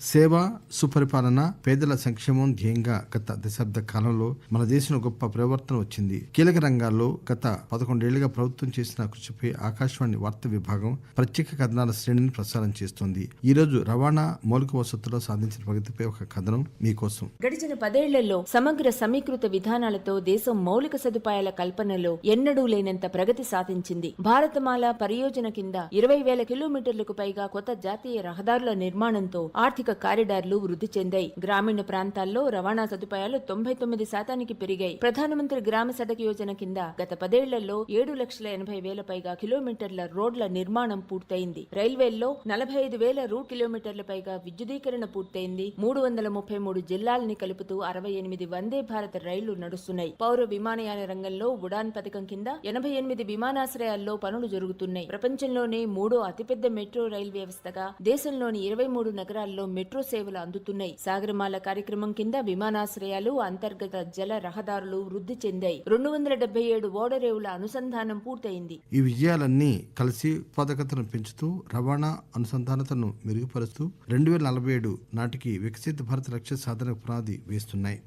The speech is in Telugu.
సేవ సుపరిపాలన పేదల సంక్షేమం ధ్యేయంగా గత దశాబ్ద కాలంలో మన దేశంలో గొప్ప పరివర్తన వచ్చింది. కీలక రంగాల్లో గత పదకొండేళ్ళుగా ప్రభుత్వం చేసిన కృషిపై ఆకాశవాణి వార్తా విభాగం ప్రత్యేక కథనాల శ్రేణిని ప్రసారం చేస్తోంది. ఈ రోజు రవాణా మౌలిక వసతుల్లో సాధించిన ప్రగతిపై ఒక కథనం మీకోసం గడిచిన పదేళ్ళలో సమగ్ర సమీకృత విధానాలతో దేశం మౌలిక సదుపాయాల కల్పనలో ఎన్నడూ లేనంత ప్రగతి సాధించింది. భారతమాల పరియోజన కింద ఇరవై వేల కిలోమీటర్లకు పైగా కొత్త జాతీయ రహదారుల నిర్మాణంతో ఆర్థిక కారిడార్లు వృద్ధి చెందాయి. గ్రామీణ ప్రాంతాల్లో రవాణా సదుపాయాలు తొంభై తొమ్మిది శాతానికి పెరిగాయి. ప్రధానమంత్రి గ్రామ సడక్ యోజన కింద గత పదేళ్ళలో ఏడు లక్షల ఎనభై వేల పైగా కిలోమీటర్ల రోడ్ల నిర్మాణం పూర్తయింది. రైల్వేల్లో నలభై ఐదు వేల రూట్ కిలోమీటర్ల పైగా విద్యుదీకరణ పూర్తయింది. మూడు వందల ముప్పై మూడు జిల్లాలని కలుపుతూ అరవై ఎనిమిది వందే భారత రైళ్ళు నడుస్తున్నాయి. పౌర విమానయాన రంగంలో ఉడాన్ పథకం కింద ఎనభై ఎనిమిది విమానాశ్రయాల్లో పనులు జరుగుతున్నాయి. ప్రపంచంలోనే మూడో అతిపెద్ద మెట్రో రైల్ వ్యవస్థగా దేశంలోని ఇరవై మూడు నగరాల్లో మెట్రో సేవలు అందుతున్నాయి. సాగరమాల కార్యక్రమం కింద విమానాశ్రయాలు అంతర్గత జల రహదారులు వృద్ధి చెందాయి. రెండు వందల డెబ్బై ఏడు ఓడరేవుల అనుసంధానం పూర్తయింది. ఈ విజయాలన్నీ కలిసి ఉత్పాదకతను పెంచుతూ రవాణా అనుసంధానతను మెరుగుపరుస్తూ రెండు వేల నలభై ఏడు నాటికి వికసిత భారత లక్ష్య సాధనకు పునాది వేస్తున్నాయి.